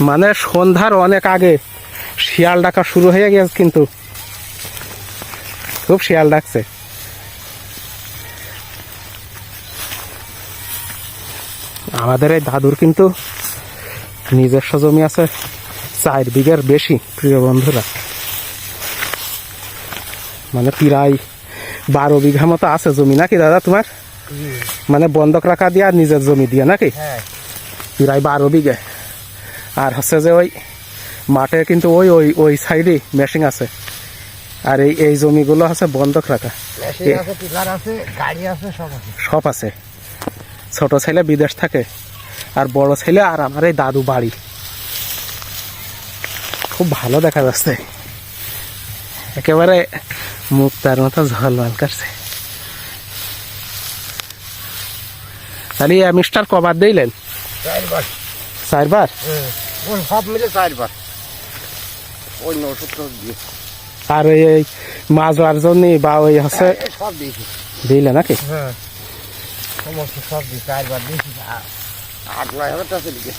মানে সন্ধ্যার অনেক আগে শিয়াল ডাকা শুরু হয়ে গেছে কিন্তু। খুব শিয়াল ডাকছে। আমাদের এই দাদুর কিন্তু নিজস্ব জমি আছে চার বিঘের বেশি প্রিয় বন্ধুরা। মানে প্রায় বারো বিঘা মতো আছে জমি নাকি দাদা তোমার? মানে বন্ধক রাখা দিয়ে আর নিজের জমি দিয়ে নাকি? হ্যাঁ। প্রায় বারো বিঘে। আর হচ্ছে যে ওই মাঠে কিন্তু ওই ওই ওই সাইডে মেশিন আছে। আর এই এই জমিগুলো আছে বন্ধক রাখা। সব আছে। ছোট ছেলে বিদেশ থাকে আর বড় ছেলে আর আমার এই দাদু বাড়ি। খুব ভালো দেখা যাচ্ছে। একেবারে মুখ তার মতো ঝলমাল করছে। তাহলে মিস্টার কবার দিলেন? চারবার। চারবার? ওই সব মিলে চারবার। ওই ওষুধ দিয়ে। আর এই মাছ আর জন্য বা ওই হচ্ছে সব দিয়েছি। দিলে নাকি? হ্যাঁ। সমস্ত সব চারবার দিয়েছি। আট নয় হাজার টাকা দিকে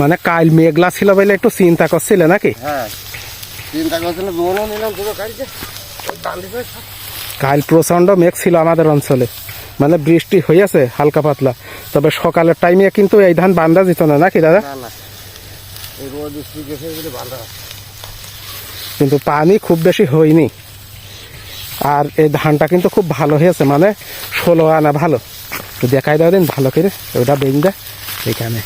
মানে কাল মেঘলা ছিল বলে একটু চিন্তা করছিলে নাকি? হ্যাঁ। চিন্তা করছিল দোনও নিলাম দুটো গাড়িতে। দাম কাল প্রচণ্ড মেঘ ছিল আমাদের অঞ্চলে। মানে বৃষ্টি হয়েছে হালকা পাতলা। তবে সকালের টাইমে কিন্তু এই ধান বান্ধা যেত না নাকি দাদা? বাঁধা। কিন্তু পানি খুব বেশি হয়নি। আর এই ধানটা কিন্তু খুব ভালো হয়েছে মানে ষোলো আনা ভালো। তো দেখাই দাও দিন ভালো করে ওটা বেñ দেয় এখানে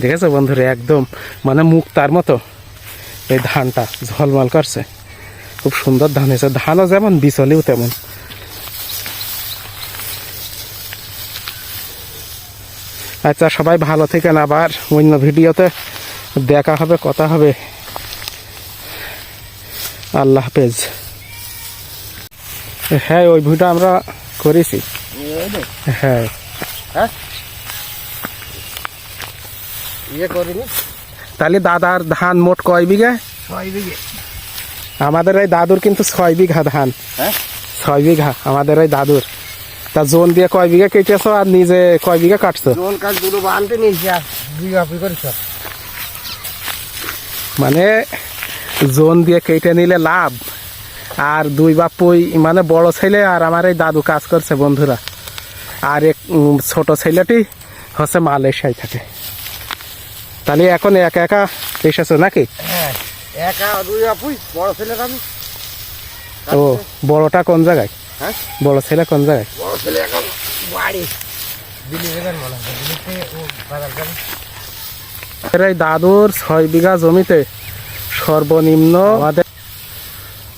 দেখেছ বন্ধুরা একদম মানে মুক্তার মতো। এই ধানটা ঝলমল করছে। খুব সুন্দর ধান হয়েছে। ধানও যেমন বিচলেও তেমন। আচ্ছা সবাই ভালো থেকেন আবার। অন্য ভিডিওতে দেখা হবে, কথা হবে। আল্লাহ হাফেজ। হ্যাঁ ওই ভিডিও আমরা করেছি। হ্যাঁ। হ্যাঁ। ইয়ে করিনি। তাহলে দাদার ধান মোট কয় বিঘা? ছয় বিঘে। আমাদের এই দাদুর কিন্তু ছয় বিঘা ধান। হ্যাঁ? ছয় বিঘা আমাদের এই দাদুর। তা জোন দিয়ে কয় বিঘা কেটেছো আর নিজে কয় বিঘা কাটছো? জোন কাজ দুটো বানতে নিয়েছি আর দুই করেছ মানে জোন দিয়ে কেটে নিলে লাভ আর দুই বাপুই মানে বড় ছেলে আর আমার এই দাদু কাজ করছে বন্ধুরা। আর এক ছোট ছেলেটি হচ্ছে মালয়েশিয়ায় থাকে। তাহলে এখন একা একা এসেছ নাকি? হ্যাঁ একা দুই আপুই বড় ছেলের আমি। ও বড়টা কোন জায়গায়? হ্যাঁ? বড় ছেলে কোন জায়গায়? বড় ছেলে এখন বাড়ি। আমাদের এই দাদুর ছয় বিঘা জমিতে সর্বনিম্ন আমাদের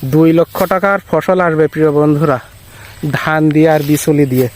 দুই লক্ষ টাকার ফসল আসবে প্রিয় বন্ধুরা। ধান দিয়ে আর বিচুলি দিয়ে।